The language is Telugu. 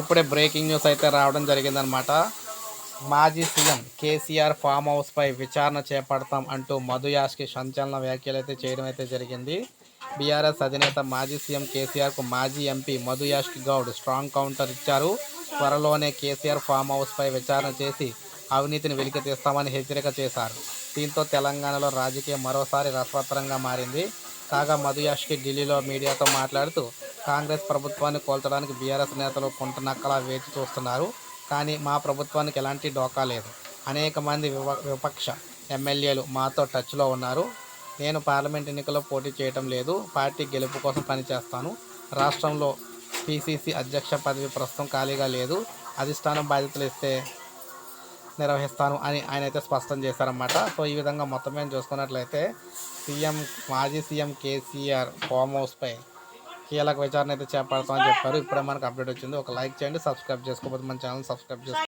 ఇప్పుడే బ్రేకింగ్ న్యూస్ అయితే రావడం జరిగిందనమాట మాజీ సీఎం కేసీఆర్ ఫామ్ హౌస్పై విచారణ చేపడతాం అంటూ మధు యాష్కి సంచలన వ్యాఖ్యలు అయితే చేయడం అయితే జరిగింది. బీఆర్ఎస్ అధినేత మాజీ సీఎం కేసీఆర్కు మాజీ MP Madhu Yaskhi Goud strong counter ఇచ్చారు. త్వరలోనే కేసీఆర్ ఫామ్ హౌస్పై విచారణ చేసి అవినీతిని వెలికి తీస్తామని హెచ్చరిక చేశారు. దీంతో తెలంగాణలో రాజకీయం మరోసారి రసవత్తరంగా మారింది. కాగా మధు యాష్కి ఢిల్లీలో మీడియాతో మాట్లాడుతూ కాంగ్రెస్ ప్రభుత్వాన్ని కోల్చడానికి బీఆర్ఎస్ నేతలు కుంటనక్కలా వేచి చూస్తున్నారు. కానీ మా ప్రభుత్వానికి ఎలాంటి డోకా లేదు. అనేక మంది వివ విపక్ష ఎమ్మెల్యేలు మాతో టచ్లో ఉన్నారు. నేను పార్లమెంట్ ఎన్నికల్లో పోటీ చేయటం లేదు. పార్టీ గెలుపు కోసం పనిచేస్తాను. రాష్ట్రంలో పిసిసి అధ్యక్ష పదవి ప్రస్తుతం ఖాళీగా లేదు. అధిష్టానం బాధ్యతలు ఇస్తే నిర్వహిస్తాను అని ఆయన అయితే స్పష్టం చేశారన్నమాట. సో ఈ విధంగా మొత్తం మేము చూసుకున్నట్లయితే సీఎం మాజీ సీఎం కేసీఆర్ ఫామ్ హౌస్పై కీలక విచారణ అయితే చేపడతామని చెప్పారు. ఇప్పుడే మనకు అప్డేట్ వచ్చింది. ఒక లైక్ చేయండి సబ్స్క్రైబ్ చేసుకోకపోతే మన ఛానల్ సబ్స్క్రైబ్ చేసుకోండి